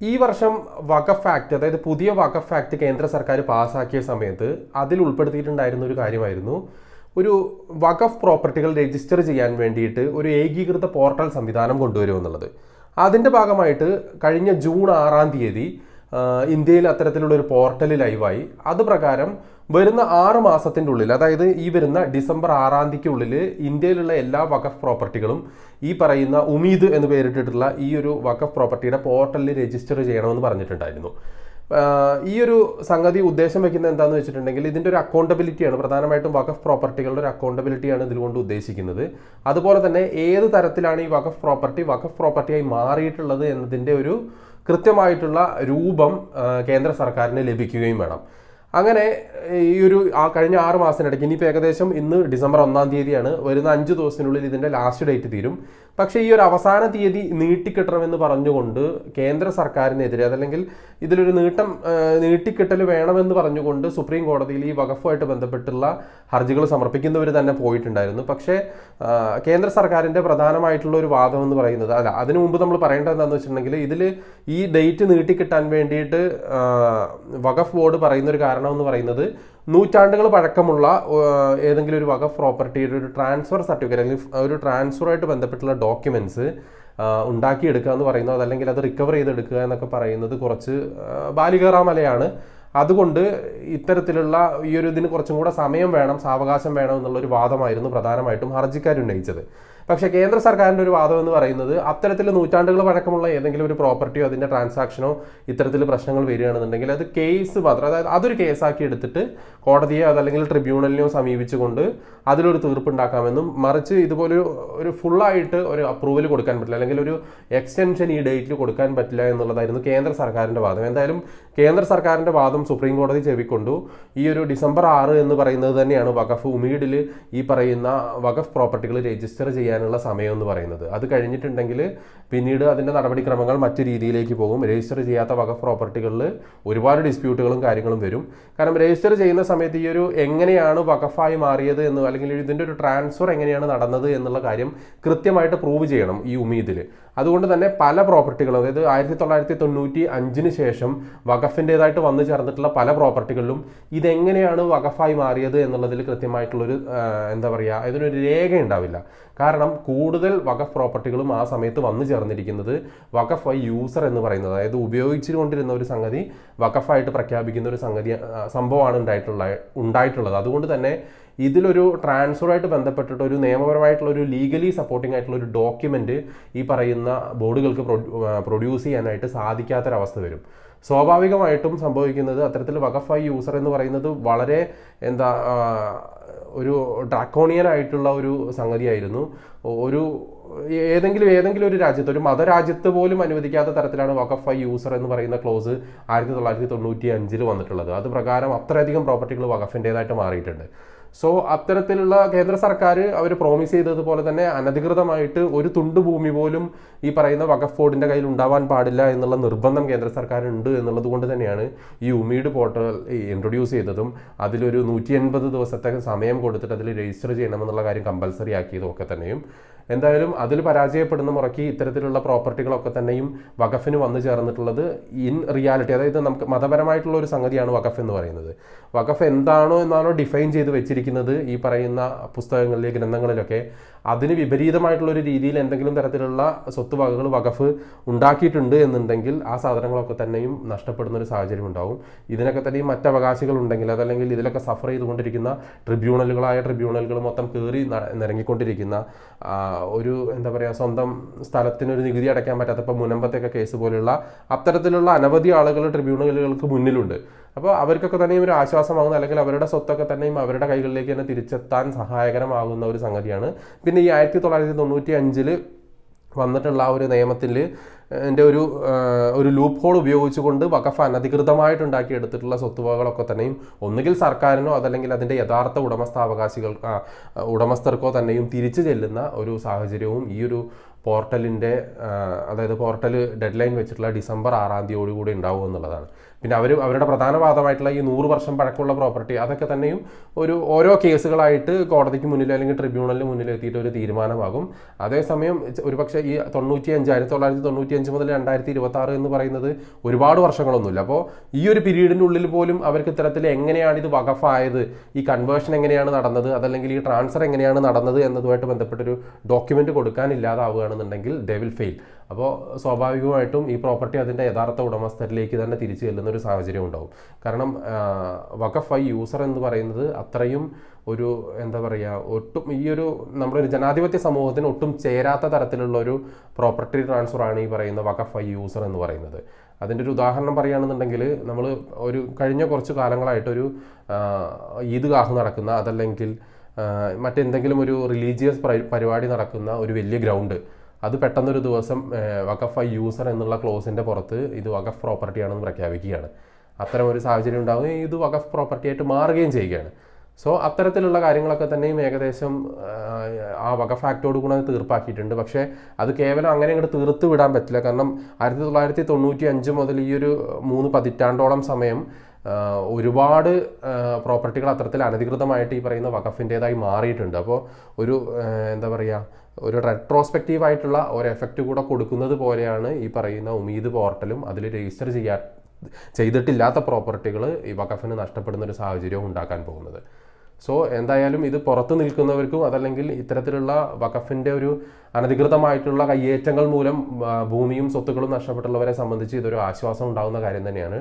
ഈ വർഷം വഖഫ് ആക്ട് അതായത് പുതിയ വഖഫ് ആക്ട് കേന്ദ്ര സർക്കാർ പാസ്സാക്കിയ സമയത്ത് അതിൽ ഉൾപ്പെടുത്തിയിട്ടുണ്ടായിരുന്ന ഒരു കാര്യമായിരുന്നു. ഒരു വഖഫ് പ്രോപ്പർട്ടികൾ രജിസ്റ്റർ ചെയ്യാൻ വേണ്ടിയിട്ട് ഒരു ഏകീകൃത പോർട്ടൽ സംവിധാനം കൊണ്ടുവരുമെന്നുള്ളത് അതിന്റെ ഭാഗമായിട്ട് കഴിഞ്ഞ ജൂൺ ആറാം തീയതി ഇന്ത്യയിൽ അത്തരത്തിലുള്ള ഒരു പോർട്ടൽ ലൈവായി. അത് പ്രകാരം വരുന്ന ആറ് മാസത്തിന്റെ ഉള്ളിൽ അതായത് ഈ വരുന്ന ഡിസംബർ ആറാം തീയതിക്കുള്ളിൽ ഇന്ത്യയിലുള്ള എല്ലാ വഖഫ് പ്രോപ്പർട്ടികളും ഈ പറയുന്ന ഉമീദ് എന്ന് പേരിട്ടിട്ടുള്ള ഈ ഒരു വഖഫ് പ്രോപ്പർട്ടിയുടെ പോർട്ടലിൽ രജിസ്റ്റർ ചെയ്യണമെന്ന് പറഞ്ഞിട്ടുണ്ടായിരുന്നു. ഈ ഒരു സംഗതി ഉദ്ദേശം വെക്കുന്നത് എന്താണെന്ന് വെച്ചിട്ടുണ്ടെങ്കിൽ ഇതിന്റെ ഒരു അക്കൗണ്ടബിലിറ്റിയാണ് പ്രധാനമായിട്ടും വഖഫ് പ്രോപ്പർട്ടികളുടെ ഒരു അക്കൗണ്ടബിലിറ്റിയാണ് ഇതിലുകൊണ്ട് ഉദ്ദേശിക്കുന്നത്. അതുപോലെ തന്നെ ഏത് തരത്തിലാണ് ഈ വഖഫ് പ്രോപ്പർട്ടി വഖഫ് പ്രോപ്പർട്ടിയായി മാറിയിട്ടുള്ളത് എന്നതിന്റെ ഒരു കൃത്യമായിട്ടുള്ള രൂപം കേന്ദ്ര സർക്കാരിന് ലഭിക്കുകയും വേണം. അങ്ങനെ ഈ ഒരു കഴിഞ്ഞ ആറ് മാസത്തിനിടയ്ക്ക് ഇനിയിപ്പോൾ ഏകദേശം ഇന്ന് ഡിസംബർ ഒന്നാം തീയതിയാണ് വരുന്ന അഞ്ച് ദിവസത്തിനുള്ളിൽ ഇതിന്റെ ലാസ്റ്റ് ഡേറ്റ് തീരും. പക്ഷേ ഈ ഒരു അവസാന തീയതി നീട്ടിക്കിട്ടണമെന്ന് പറഞ്ഞുകൊണ്ട് കേന്ദ്ര സർക്കാരിനെതിരെ അതല്ലെങ്കിൽ ഇതിലൊരു നീട്ടം നീട്ടിക്കിട്ടൽ വേണമെന്ന് പറഞ്ഞുകൊണ്ട് സുപ്രീം കോടതിയിൽ ഈ വകഫുമായിട്ട് ബന്ധപ്പെട്ടുള്ള ഹർജികൾ സമർപ്പിക്കുന്നവർ തന്നെ പോയിട്ടുണ്ടായിരുന്നു. പക്ഷേ കേന്ദ്ര സർക്കാരിന്റെ പ്രധാനമായിട്ടുള്ള ഒരു വാദം എന്ന് പറയുന്നത് അല്ല അതിനു മുമ്പ് നമ്മൾ പറയേണ്ടത് എന്താണെന്ന് വെച്ചിട്ടുണ്ടെങ്കിൽ ഇതിൽ ഈ ഡേറ്റ് നീട്ടിക്കിട്ടാൻ വേണ്ടിയിട്ട് വകഫ് ബോർഡ് പറയുന്ന ഒരു കാരണം എന്ന് പറയുന്നത് നൂറ്റാണ്ടുകൾ പഴക്കമുള്ള ഏതെങ്കിലും ഒരു വക പ്രോപ്പർട്ടിയുടെ ഒരു ട്രാൻസ്ഫർ സർട്ടിഫിക്കറ്റ് അല്ലെങ്കിൽ ഒരു ട്രാൻസ്ഫറുമായിട്ട് ബന്ധപ്പെട്ടുള്ള ഡോക്യുമെന്റ്സ് ഉണ്ടാക്കിയെടുക്കുക എന്ന് പറയുന്നത് അതല്ലെങ്കിൽ അത് റിക്കവർ ചെയ്തെടുക്കുക എന്നൊക്കെ പറയുന്നത് കുറച്ച് ബാലികറാമലയാണ് അതുകൊണ്ട് ഇത്തരത്തിലുള്ള ഈ ഒരു ഇതിന് കുറച്ചും കൂടെ സമയം വേണം സാവകാശം വേണം എന്നുള്ളൊരു വാദമായിരുന്നു പ്രധാനമായിട്ടും ഹർജിക്കാർ ഉന്നയിച്ചത്. പക്ഷേ കേന്ദ്ര സർക്കാരിന്റെ ഒരു വാദം എന്ന് പറയുന്നത് അത്തരത്തിൽ നൂറ്റാണ്ടുകൾ പഴക്കമുള്ള ഏതെങ്കിലും ഒരു പ്രോപ്പർട്ടിയോ അതിന്റെ ട്രാൻസാക്ഷനോ ഇത്തരത്തിൽ പ്രശ്നങ്ങൾ വരികയാണെന്നുണ്ടെങ്കിൽ അത് കേസ് മാത്രം അതായത് അതൊരു കേസാക്കി എടുത്തിട്ട് കോടതിയോ അതല്ലെങ്കിൽ ട്രിബ്യൂണലിനെയോ സമീപിച്ചുകൊണ്ട് അതിലൊരു തീർപ്പുണ്ടാക്കാമെന്നും മറിച്ച് ഇതുപോലൊരു ഒരു ഫുള്ളായിട്ട് ഒരു അപ്രൂവൽ കൊടുക്കാൻ പറ്റില്ല അല്ലെങ്കിൽ ഒരു എക്സ്റ്റൻഷൻ ഈ ഡേറ്റിൽ കൊടുക്കാൻ പറ്റില്ല എന്നുള്ളതായിരുന്നു കേന്ദ്ര സർക്കാരിന്റെ വാദം. എന്തായാലും കേന്ദ്ര സർക്കാരിന്റെ വാദം സുപ്രീം കോടതി ചെവിക്കൊണ്ടു. ഈ ഒരു ഡിസംബർ ആറ് എന്ന് പറയുന്നത് തന്നെയാണ് വഖഫ് ഉമീഡിൽ ഈ പറയുന്ന വഖഫ് പ്രോപ്പർട്ടികൾ രജിസ്റ്റർ ചെയ്യാനുള്ള സമയം എന്ന് പറയുന്നത്. അത് കഴിഞ്ഞിട്ടുണ്ടെങ്കിൽ പിന്നീട് അതിന്റെ നടപടിക്രമങ്ങൾ മറ്റു രീതിയിലേക്ക് പോകും. രജിസ്റ്റർ ചെയ്യാത്ത വക പ്രോപ്പർട്ടികളിൽ ഒരുപാട് ഡിസ്പ്യൂട്ടുകളും കാര്യങ്ങളും വരും. കാരണം രജിസ്റ്റർ ചെയ്യുന്ന സമയത്ത് ഈ ഒരു എങ്ങനെയാണ് വകഫായി മാറിയത് എന്ന് അല്ലെങ്കിൽ ഇതിന്റെ ഒരു ട്രാൻസ്ഫർ എങ്ങനെയാണ് നടന്നത് എന്നുള്ള കാര്യം കൃത്യമായിട്ട് പ്രൂവ് ചെയ്യണം ഈ ഉമീദിൽ. അതുകൊണ്ട് തന്നെ പല പ്രോപ്പർട്ടികളും അതായത് ആയിരത്തി തൊള്ളായിരത്തി തൊണ്ണൂറ്റി അഞ്ചിന് ശേഷം വകഫിന്റെതായിട്ട് വന്നു ചേർന്നിട്ടുള്ള പല പ്രോപ്പർട്ടികളിലും ഇതെങ്ങനെയാണ് വഖഫായി മാറിയത് എന്നുള്ളതിൽ കൃത്യമായിട്ടുള്ളൊരു എന്താ പറയുക ഇതിനൊരു രേഖ ഉണ്ടാവില്ല കാരണം കൂടുതൽ വഖഫ് പ്രോപ്പർട്ടികളും ആ സമയത്ത് വന്നു ചേർന്നിരിക്കുന്നത് വഖഫ് ഐ യൂസർ എന്ന് പറയുന്നത് അതായത് ഉപയോഗിച്ചുകൊണ്ടിരുന്ന ഒരു സംഗതി വഖഫായിട്ട് പ്രഖ്യാപിക്കുന്ന ഒരു സംഗതി സംഭവമാണ് ഉണ്ടായിട്ടുള്ള ഉണ്ടായിട്ടുള്ളത്. അതുകൊണ്ട് തന്നെ ഇതിലൊരു ട്രാൻസ്ഫറുമായിട്ട് ബന്ധപ്പെട്ടിട്ട് ഒരു നിയമപരമായിട്ടുള്ള ഒരു ലീഗലി സപ്പോർട്ടിംഗ് ആയിട്ടുള്ള ഒരു ഡോക്യുമെന്റ് ഈ പറയുന്ന ബോർഡുകൾക്ക് പ്രൊഡ്യൂസ് ചെയ്യാനായിട്ട് സാധിക്കാത്തൊരവസ്ഥ വരും. സ്വാഭാവികമായിട്ടും സംഭവിക്കുന്നത് അത്തരത്തിൽ വകഫായി യൂസർ എന്ന് പറയുന്നത് വളരെ എന്താ ഒരു ഡ്രാക്കോണിയൻ ആയിട്ടുള്ള ഒരു സംഗതിയായിരുന്നു. ഒരു ഏതെങ്കിലും ഏതെങ്കിലും ഒരു രാജ്യത്ത് ഒരു മതരാജ്യത്ത് പോലും അനുവദിക്കാത്ത തരത്തിലാണ് വഖഫ് യൂസർ എന്ന് പറയുന്ന ക്ലോസ് ആയിരത്തി തൊള്ളായിരത്തി തൊണ്ണൂറ്റി അഞ്ചിൽ വന്നിട്ടുള്ളത്. അത് പ്രകാരം അത്രയധികം പ്രോപ്പർട്ടികൾ വകഫിന്റെതായിട്ട് മാറിയിട്ടുണ്ട്. സോ അത്തരത്തിലുള്ള കേന്ദ്ര സർക്കാർ അവർ പ്രോമിസ് ചെയ്തതുപോലെ തന്നെ അനധികൃതമായിട്ട് ഒരു തുണ്ട് ഭൂമി പോലും ഈ പറയുന്ന വഖഫ് ബോർഡിന്റെ കയ്യിൽ ഉണ്ടാവാൻ പാടില്ല എന്നുള്ള നിർബന്ധം കേന്ദ്ര സർക്കാർ ഉണ്ട് എന്നുള്ളത് കൊണ്ട് തന്നെയാണ് ഈ ഉമീഡ് പോർട്ടൽ ഇൻട്രൊഡ്യൂസ് ചെയ്തതും അതിലൊരു നൂറ്റി എൺപത് ദിവസത്തെ സമയം കൊടുത്തിട്ട് അതിൽ രജിസ്റ്റർ ചെയ്യണമെന്നുള്ള കാര്യം കമ്പൽസറി ആക്കിയതും ഒക്കെ തന്നെയും. എന്തായാലും അതിൽ പരാജയപ്പെടുന്ന മുറയ്ക്ക് ഇത്തരത്തിലുള്ള പ്രോപ്പർട്ടികളൊക്കെ തന്നെയും വഖഫിന് വന്നു ചേർന്നിട്ടുള്ളത് ഇൻ റിയാലിറ്റി. അതായത് നമുക്ക് മതപരമായിട്ടുള്ള ഒരു സംഗതിയാണ് വഖഫ് എന്ന് പറയുന്നത്. വഖഫ് എന്താണോ എന്നാണോ ഡിഫൈൻ ചെയ്ത് വെച്ചിരിക്കുന്നത് ഈ പറയുന്ന പുസ്തകങ്ങളിലെ ഗ്രന്ഥങ്ങളിലൊക്കെ. അതിന് വിപരീതമായിട്ടുള്ള ഒരു രീതിയിൽ എന്തെങ്കിലും തരത്തിലുള്ള സ്വത്ത് വകകൾ വഖഫ് ഉണ്ടാക്കിയിട്ടുണ്ട് എന്നുണ്ടെങ്കിൽ ആ സാധനങ്ങളൊക്കെ തന്നെയും നഷ്ടപ്പെടുന്ന ഒരു സാഹചര്യം ഉണ്ടാവും. ഇതിനൊക്കെ തന്നെയും മറ്റ് അവകാശികൾ ഉണ്ടെങ്കിൽ അതല്ലെങ്കിൽ ഇതിലൊക്കെ സഫർ ചെയ്തുകൊണ്ടിരിക്കുന്ന ട്രിബ്യൂണലുകളായ ട്രിബ്യൂണലുകൾ മൊത്തം കയറി നിരങ്ങിക്കൊണ്ടിരിക്കുന്ന ഒരു എന്താ പറയുക സ്വന്തം സ്ഥലത്തിനൊരു നികുതി അടയ്ക്കാൻ പറ്റാത്ത ഇപ്പോൾ മുനമ്പത്തെയൊക്കെ കേസ് പോലെയുള്ള അത്തരത്തിലുള്ള അനവധി ആളുകൾ ട്രിബ്യൂണലുകൾക്ക് മുന്നിലുണ്ട്. അപ്പോൾ അവർക്കൊക്കെ തന്നെയും ഒരു ആശ്വാസമാകുന്ന അല്ലെങ്കിൽ അവരുടെ സ്വത്തൊക്കെ തന്നെയും അവരുടെ കൈകളിലേക്ക് തന്നെ തിരിച്ചെത്താൻ സഹായകരമാകുന്ന ഒരു സംഗതിയാണ്. പിന്നെ ഈ ആയിരത്തി തൊള്ളായിരത്തി തൊണ്ണൂറ്റി അഞ്ചിൽ വന്നിട്ടുള്ള ആ ഒരു നിയമത്തിൽ എന്റെ ഒരു ഒരു ലൂപ്പ് ഹോൾ ഉപയോഗിച്ചുകൊണ്ട് വഖഫ് അനധികൃതമായിട്ട് ഉണ്ടാക്കിയെടുത്തിട്ടുള്ള സ്വത്തുവകകളൊക്കെ തന്നെയും ഒന്നുകിൽ സർക്കാരിനോ അതല്ലെങ്കിൽ അതിന്റെ യഥാർത്ഥ ഉടമസ്ഥാവകാശികൾ ഉടമസ്ഥർക്കോ തന്നെയും തിരിച്ചു ചെല്ലുന്ന ഒരു സാഹചര്യവും ഈ ഒരു പോർട്ടലിന്റെ അതായത് പോർട്ടൽ ഡെഡ് ലൈൻ വെച്ചിട്ടുള്ള ഡിസംബർ ആറാം തീയതിയോടുകൂടി ഉണ്ടാവും എന്നുള്ളതാണ്. പിന്നെ അവർ അവരുടെ പ്രധാന വാദമായിട്ടുള്ള ഈ നൂറ് വർഷം പഴക്കമുള്ള പ്രോപ്പർട്ടി അതൊക്കെ തന്നെയും ഒരു ഓരോ കേസുകളായിട്ട് കോടതിക്ക് മുന്നിൽ അല്ലെങ്കിൽ ട്രിബ്യൂണലിന് മുന്നിൽ എത്തിയിട്ട് ഒരു തീരുമാനമാകും. അതേസമയം ഒരുപക്ഷെ ഈ തൊണ്ണൂറ്റി അഞ്ച് ആയിരത്തി തൊള്ളായിരത്തി തൊണ്ണൂറ്റി അഞ്ച് മുതൽ രണ്ടായിരത്തി ഇരുപത്തി ആറ് എന്ന് പറയുന്നത് ഒരുപാട് വർഷങ്ങളൊന്നുമില്ല. അപ്പോൾ ഈ ഒരു പീരീഡിനുള്ളിൽ പോലും അവർക്ക് ഇത്തരത്തിൽ എങ്ങനെയാണ് ഇത് വകഫായത്? ഈ കൺവേർഷൻ എങ്ങനെയാണ് നടന്നത്? അതല്ലെങ്കിൽ ഈ ട്രാൻസ്ഫർ എങ്ങനെയാണ് നടന്നത് എന്നതുമായിട്ട് ബന്ധപ്പെട്ടൊരു ഡോക്യുമെന്റ് കൊടുക്കാൻ ഇല്ലാതാവുകയാണെന്നുണ്ടെങ്കിൽ ദേ വിൽ ഫെയിൽ അപ്പോൾ സ്വാഭാവികമായിട്ടും ഈ പ്രോപ്പർട്ടി അതിന്റെ യഥാർത്ഥ ഉടമസ്ഥരിലേക്ക് തന്നെ തിരിച്ചു ചെല്ലുന്ന ഒരു സാഹചര്യം ഉണ്ടാവും. കാരണം വഖഫ് ഐ യൂസർ എന്ന് പറയുന്നത് അത്രയും ഒരു എന്താ പറയുക ഒട്ടും ഈ ഒരു നമ്മുടെ ഒരു ജനാധിപത്യ സമൂഹത്തിന് ഒട്ടും ചേരാത്ത തരത്തിലുള്ള ഒരു പ്രോപ്പർട്ടി ട്രാൻസ്ഫർ ആണ് ഈ പറയുന്ന വഖഫ് ഐ യൂസർ എന്ന് പറയുന്നത്. അതിന്റെ ഒരു ഉദാഹരണം പറയുകയാണെന്നുണ്ടെങ്കിൽ നമ്മൾ ഒരു കഴിഞ്ഞ കുറച്ച് കാലങ്ങളായിട്ടൊരു ഈദ്ഗാഹ് നടക്കുന്ന അതല്ലെങ്കിൽ മറ്റെന്തെങ്കിലും ഒരു റിലീജിയസ് പരിപാടി നടക്കുന്ന ഒരു വലിയ ഗ്രൗണ്ട് അത് പെട്ടെന്നൊരു ദിവസം വഖഫ് ഐ യൂസർ എന്നുള്ള ക്ലോസിന്റെ പുറത്ത് ഇത് വഖഫ് പ്രോപ്പർട്ടി ആണെന്ന് പ്രഖ്യാപിക്കുകയാണ്. അത്തരം ഒരു സാഹചര്യം ഉണ്ടാവുകയും ഇത് വഖഫ് പ്രോപ്പർട്ടി ആയിട്ട് മാറുകയും ചെയ്യുകയാണ്. സോ അത്തരത്തിലുള്ള കാര്യങ്ങളൊക്കെ തന്നെയും ഏകദേശം ആ, വഖഫ് ആക്ടോട് കൂടെ തീർപ്പാക്കിയിട്ടുണ്ട്. പക്ഷേ അത് കേവലം അങ്ങനെ ഇങ്ങോട്ട് തീർത്ത് വിടാൻ പറ്റില്ല. കാരണം ആയിരത്തി തൊള്ളായിരത്തി തൊണ്ണൂറ്റി അഞ്ച് മുതൽ ഈ ഒരു മൂന്ന് പതിറ്റാണ്ടോളം സമയം ഒരുപാട് പ്രോപ്പർട്ടികൾ അത്തരത്തിൽ അനധികൃതമായിട്ട് ഈ പറയുന്ന വഖഫിന്റെതായി മാറിയിട്ടുണ്ട്. അപ്പോൾ ഒരു എന്താ പറയുക ഒരു റെട്രോസ്പെക്റ്റീവ് ആയിട്ടുള്ള ഒരു എഫക്റ്റ് കൂടെ കൊടുക്കുന്നത് പോലെയാണ് ഈ പറയുന്ന ഉമീദ് പോർട്ടലും അതിൽ രജിസ്റ്റർ ചെയ്യാ ചെയ്തിട്ടില്ലാത്ത പ്രോപ്പർട്ടികൾ ഈ വഖഫിന് നഷ്ടപ്പെടുന്ന ഒരു സാഹചര്യവും ഉണ്ടാക്കാൻ പോകുന്നത്. സോ എന്തായാലും ഇത് പുറത്ത് നിൽക്കുന്നവർക്കും അതല്ലെങ്കിൽ ഇത്തരത്തിലുള്ള വഖഫിന്റെ ഒരു അനധികൃതമായിട്ടുള്ള കയ്യേറ്റങ്ങൾ മൂലം ഭൂമിയും സ്വത്തുക്കളും നഷ്ടപ്പെട്ടുള്ളവരെ സംബന്ധിച്ച് ഇതൊരു ആശ്വാസം ഉണ്ടാകുന്ന കാര്യം തന്നെയാണ്.